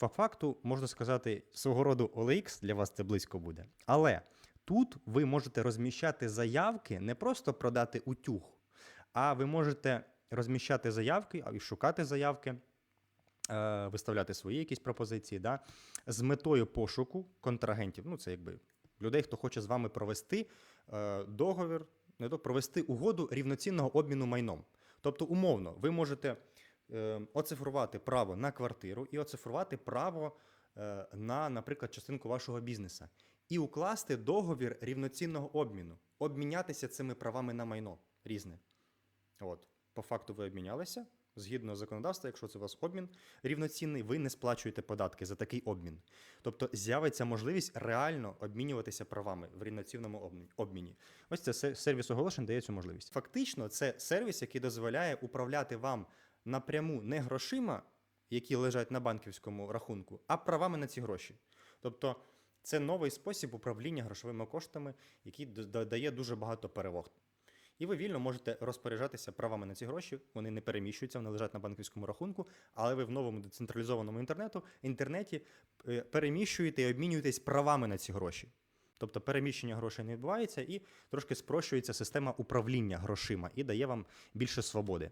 по факту, можна сказати, свого роду OLX для вас це близько буде. Але тут ви можете розміщати заявки, не просто продати утюг, а ви можете розміщати заявки й шукати заявки, е, виставляти свої якісь пропозиції, да, з метою пошуку контрагентів. Ну, це якби людей, хто хоче з вами провести е, договір, не до провести угоду рівноцінного обміну майном. Тобто, умовно, ви можете оцифрувати право на квартиру і оцифрувати право е, на, наприклад, частинку вашого бізнесу. І укласти договір рівноцінного обміну, обмінятися цими правами на майно різне. От, по факту ви обмінялися. Згідно законодавства, якщо це у вас обмін рівноцінний, ви не сплачуєте податки за такий обмін. Тобто з'явиться можливість реально обмінюватися правами в рівноцінному обмі- обміні. Ось це сервіс оголошень дає цю можливість. Фактично, це сервіс, який дозволяє управляти вам напряму не грошима, які лежать на банківському рахунку, а правами на ці гроші. Тобто, це новий спосіб управління грошовими коштами, який дає дуже багато переваг. І ви вільно можете розпоряджатися правами на ці гроші. Вони не переміщуються, вони лежать на банківському рахунку, але ви в новому децентралізованому інтернету, інтернеті е, переміщуєте і обмінюєтесь правами на ці гроші. Тобто переміщення грошей не відбувається і трошки спрощується система управління грошима і дає вам більше свободи.